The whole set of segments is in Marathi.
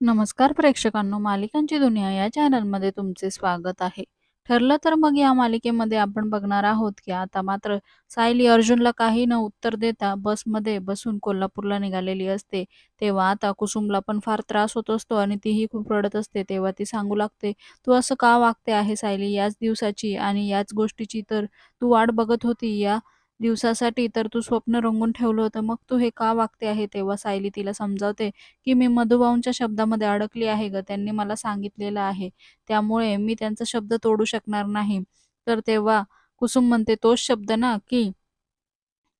नमस्कार प्रेक्षकांनो, मालिकांची दुनिया या चॅनलमध्ये तुमचे स्वागत आहे. ठरलं तर मग या मालिकेमध्ये आपण बघणार आहोत की आता मात्र सायली अर्जुनला काही न उत्तर देता बसमध्ये बसून कोल्हापूरला निघालेली असते. तेव्हा आता कुसुमला पण फार त्रास होत असतो आणि तीही खूप रडत असते. तेव्हा ती सांगू लागते, "तू असं का वागते आहे सायली? याच दिवसाची आणि याच गोष्टीची तर तू वाट बघत होती. या दिवसासाठी तर तू स्वप्न रंगून ठेवलं होतं. मग तू हे का वागते आहे?" तेव्हा सायली तिला समजावते, की "मी मधुबाऊंच्या शब्दामध्ये अडकली आहे ग त्यांनी मला सांगितलेलं आहे. त्यामुळे मी त्यांचा शब्द तोडू शकणार नाही." तर तेव्हा कुसुम म्हणते, "तोच शब्द ना, की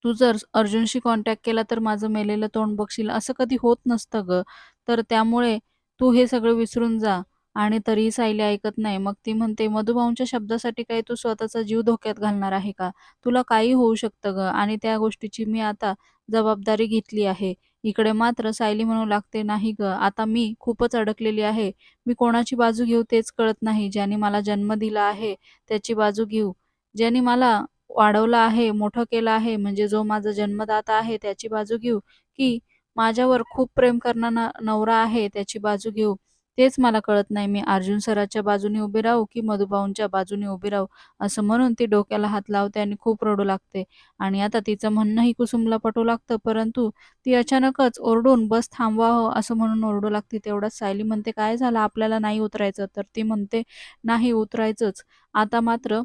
तू जर अर्जुनशी कॉन्टॅक्ट केला तर माझं मेलेलं तोंड बघशील. असं कधी होत नसतं ग तर त्यामुळे तू हे सगळं विसरून जा." आणि तरीही सायली ऐकत नाही. मग ती म्हणते, "मधुभाऊंच्या शब्दासाठी काही तू स्वतःचा जीव धोक्यात घालणार आहे का? तुला काही होऊ शकतं ग आणि त्या गोष्टीची मी आता जबाबदारी घेतली आहे." इकडे मात्र सायली म्हणू लागते, "नाही ग आता मी खूपच अडकलेली आहे. मी कोणाची बाजू घेऊ तेच कळत नाही. ज्याने मला जन्म दिला आहे त्याची बाजू घेऊ, ज्याने मला वाढवलं आहे, मोठं केलं आहे, म्हणजे जो माझा जन्मदाता आहे त्याची बाजू घेऊ, की माझ्यावर खूप प्रेम करणारा नवरा आहे त्याची बाजू घेऊ, तेच मला कळत नाही. मी अर्जुन सराच्या बाजूने उभी राहू, की मधुभाऊंच्या बाजूने उभी राहू?" असं म्हणून ती डोक्याला हात लावते आणि खूप रडू लागते. आणि आता तिचं म्हणणंही कुसुमला पटू लागतं, परंतु ती अचानकच ओरडून "बस थांबवावं" हो, असं म्हणून ओरडू लागते. तेवढाच सायली म्हणते, "काय झालं? आपल्याला नाही उतरायचं?" तर ती म्हणते, "नाही उतरायचंच. आता मात्र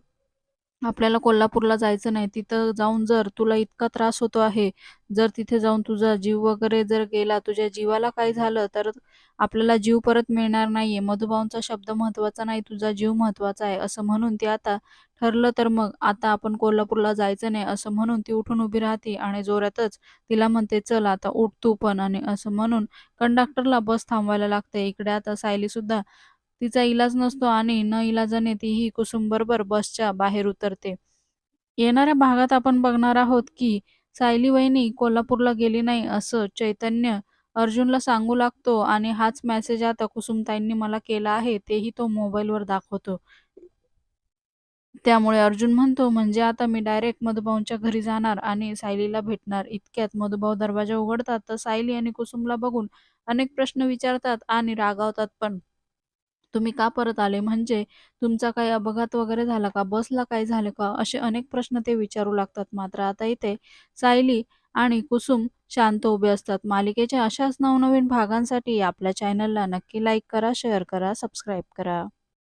आपल्याला कोल्हापूरला जायचं नाही. तिथं जाऊन जर तुला इतका त्रास होतो आहे, जर तिथे जाऊन तुझा जीव वगैरे जर गेला, तुझ्या जीवाला काही झालं, तर आपल्याला जीव परत मिळणार नाहीये. मधुभाऊंचा शब्द महत्त्वाचा नाही, तुझा जीव महत्त्वाचा आहे." असं म्हणून ती आता ठरलं तर मग आता आपण कोल्हापूरला जायचं नाही, असं म्हणून ती उठून उभी राहते आणि जोरातच तिला म्हणते, "चल आता उठ तू पण." आणि असं म्हणून कंडक्टरला बस थांबवायला लागते. इकडे आता सायली सुद्धा तिचा इलाज नसतो आणि न इलाजाने तीही कुसुमबरोबर बसच्या बाहेर उतरते. येणाऱ्या भागात आपण बघणार आहोत, की सायली वहिनी कोल्हापूरला गेली नाही असं चैतन्य अर्जुनला सांगू लागतो आणि हाच मेसेज आता कुसुमताईंनी मला केला आहे, तेही तो मोबाईलवर दाखवतो. त्यामुळे अर्जुन म्हणतो, "म्हणजे आता मी डायरेक्ट मधुभाऊंच्या घरी जाणार आणि सायलीला भेटणार." इतक्यात मधुभाऊ दरवाजा उघडतात, तर सायली आणि कुसुमला बघून अनेक प्रश्न विचारतात आणि रागावतात पण. तुम्ही का परत आले? म्हणजे तुमचा काही अपघात वगैरे झाला का? बसला काही झालं का? असे अनेक प्रश्न ते विचारू लागतात. मात्र आता इथे सायली आणि कुसुम शांत उभे असतात. मालिकेच्या अशाच नवनवीन भागांसाठी आपल्या चॅनलला नक्की लाईक करा, शेअर करा, सबस्क्राईब करा.